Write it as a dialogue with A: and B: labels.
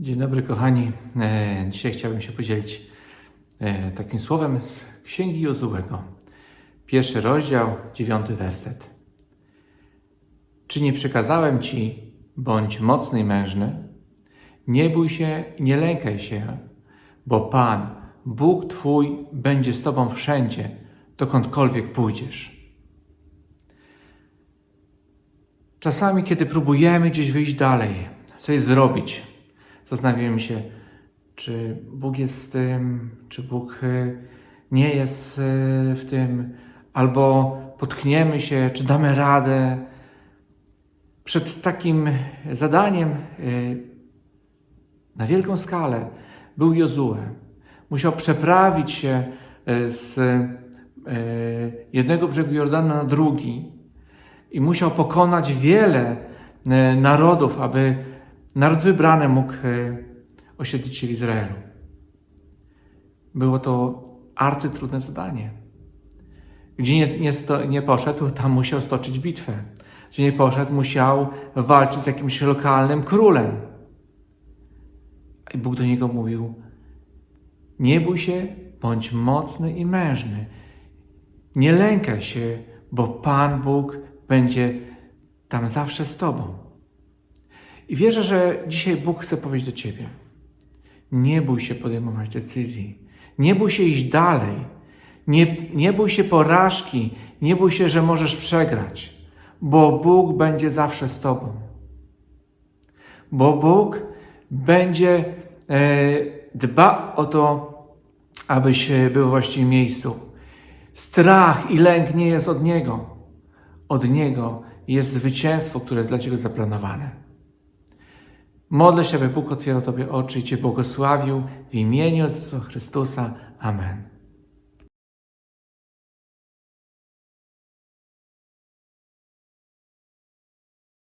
A: Dzień dobry, kochani. E, Dzisiaj chciałbym się podzielić e, takim słowem z Księgi Jozułego. Pierwszy rozdział, dziewiąty werset. Czy nie przekazałem ci, bądź mocny i mężny? Nie bój się, nie lękaj się, bo Pan, Bóg Twój, będzie z Tobą wszędzie, dokądkolwiek pójdziesz. Czasami, kiedy próbujemy gdzieś wyjść dalej, coś zrobić, zastanawiamy się, czy Bóg jest w tym, czy Bóg y, nie jest y, w tym, albo potkniemy się, czy damy radę. Przed takim zadaniem y, na wielką skalę był Jozue. Musiał przeprawić się z jednego brzegu Jordanu na drugi i musiał pokonać wiele e, narodów, aby naród wybrany mógł e, osiedlić się w Izraelu. Było to arcytrudne zadanie. Gdzie nie, nie, sto, nie poszedł, tam musiał stoczyć bitwę. Gdzie nie poszedł, musiał walczyć z jakimś lokalnym królem. I Bóg do niego mówił: Nie bój się, bądź mocny i mężny. Nie lękaj się, bo Pan Bóg będzie tam zawsze z Tobą. I wierzę, że dzisiaj Bóg chce powiedzieć do Ciebie: Nie bój się podejmować decyzji, nie bój się iść dalej, nie, nie bój się porażki, nie bój się, że możesz przegrać, bo Bóg będzie zawsze z Tobą. Bo Bóg będzie e, dba o to, abyś e, był w właściwym miejscu. Strach i lęk nie jest od Niego. Od Niego jest zwycięstwo, które jest dla Ciebie zaplanowane. Modlę się, aby Bóg otwierał Tobie oczy i Cię błogosławił w imieniu Jezusa Chrystusa. Amen.